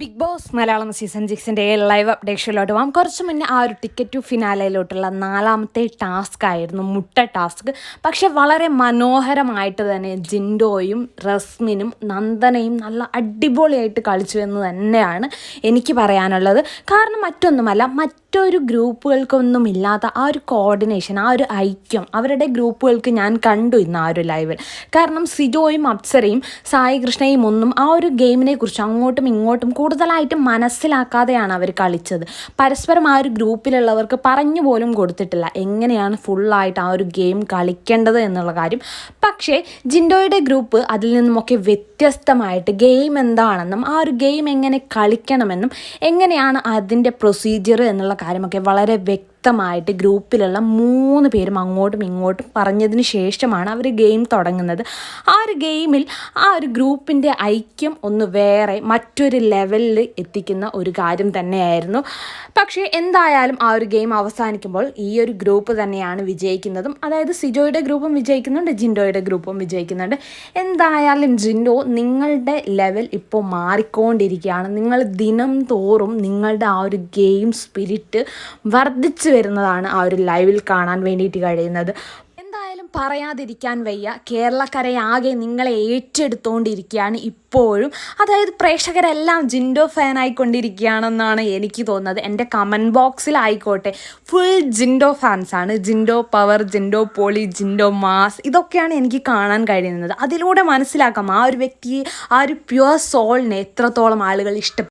Big Boss Malayalam season സിക്സിന്റെ live അപ്ഡേഷനിലോട്ട് പോകാം. കുറച്ച് മുന്നേ ആ ഒരു ടിക്കറ്റ് ടു ഫിനാലയിലോട്ടുള്ള നാലാമത്തെ ടാസ്ക് ആയിരുന്നു മുട്ട ടാസ്ക് പക്ഷെ വളരെ മനോഹരമായിട്ട് തന്നെ ജിൻഡോയും റസ്മിനും നന്ദനയും നല്ല അടിപൊളിയായിട്ട് കളിച്ചു എന്ന് തന്നെയാണ് എനിക്ക് പറയാനുള്ളത്. കാരണം മറ്റൊന്നുമല്ല മറ്റൊരു ഗ്രൂപ്പുകൾക്കൊന്നും ഇല്ലാത്ത ആ ഒരു കോർഡിനേഷൻ ആ ഒരു ഐക്യം അവരുടെ ഗ്രൂപ്പുകൾക്ക് ഞാൻ കണ്ടു ഇന്ന് ആ ഒരു ലൈവിൽ കാരണം സിജോയും അപ്സരയും സായി കൃഷ്ണയും ഒന്നും ആ ഒരു ഗെയിമിനെ കുറിച്ച് അങ്ങോട്ടും ഇങ്ങോട്ടും കൂടുതലായിട്ട് മനസ്സിലാക്കാതെയാണ് അവർ കളിച്ചത്. പരസ്പരം ആ ഒരു ഗ്രൂപ്പിലുള്ളവർക്ക് പറഞ്ഞു പോലും കൊടുത്തിട്ടില്ല. എങ്ങനെയാണ് ഫുള്ളായിട്ട് ആ ഒരു ഗെയിം കളിക്കേണ്ടത് എന്നുള്ള കാര്യം. പക്ഷേ ജിൻഡോയുടെ ഗ്രൂപ്പ് അതിൽ നിന്നുമൊക്കെ വ്യത്യസ്തമായിട്ട് ഗെയിം എന്താണെന്നും ആ ഒരു ഗെയിം എങ്ങനെ കളിക്കണമെന്നും എങ്ങനെയാണ് അതിന്റെ പ്രൊസീജിയർ എന്നുള്ള കാര്യമൊക്കെ വളരെ വ്യക്തമായിട്ട് ഗ്രൂപ്പിലുള്ള മൂന്ന് പേരും അങ്ങോട്ടും ഇങ്ങോട്ടും പറഞ്ഞതിന് ശേഷമാണ് അവർ ഗെയിം തുടങ്ങുന്നത്. ആ ഒരു ഗെയിമിൽ ആ ഒരു ഗ്രൂപ്പിന്റെ ഐക്യം ഒന്ന് വേറെ മറ്റൊരു ലെവലിൽ എത്തിക്കുന്ന ഒരു കാര്യം തന്നെയായിരുന്നു. പക്ഷേ എന്തായാലും ആ ഒരു ഗെയിം അവസാനിക്കുമ്പോൾ ഈ ഒരു ഗ്രൂപ്പ് തന്നെയാണ് വിജയിക്കുന്നതും. അതായത് സിജോയുടെ ഗ്രൂപ്പും വിജയിക്കുന്നുണ്ട് ജിൻഡോയുടെ ഗ്രൂപ്പും വിജയിക്കുന്നുണ്ട്. എന്തായാലും ജിൻഡോ നിങ്ങളുടെ ലെവൽ ഇപ്പോൾ മാറിക്കൊണ്ടിരിക്കുകയാണ്. നിങ്ങൾ ദിനം തോറും നിങ്ങളുടെ ആ ഒരു ഗെയിം സ്പിരിറ്റ് വർദ്ധിച്ചു വരുന്നതാണ് ആ ഒരു ലൈവിൽ കാണാൻ വേണ്ടിയിട്ട് കഴിയുന്നത്. പറയാതിരിക്കാൻ വയ്യ. കേരളക്കരയാകെ നിങ്ങളെ ഏറ്റെടുത്തുകൊണ്ടിരിക്കുകയാണ് ഇപ്പോഴും. അതായത് പ്രേക്ഷകരെല്ലാം ജിൻഡോ ഫാൻ ആയിക്കൊണ്ടിരിക്കുകയാണെന്നാണ് എനിക്ക് തോന്നുന്നത്. എന്റെ കമന്റ് ബോക്സിലായിക്കോട്ടെ ഫുൾ ജിൻഡോ ഫാൻസാണ് ജിൻഡോ പവർ ജിൻഡോ പോളി ജിൻഡോ മാസ് ഇതൊക്കെയാണ് എനിക്ക് കാണാൻ കഴിയുന്നത്. അതിലൂടെ മനസ്സിലാക്കാം ആ ഒരു വ്യക്തിയെ ആ ഒരു പ്യുവർ സോളിനെ എത്രത്തോളം ആളുകൾ ഇഷ്ടപ്പെടും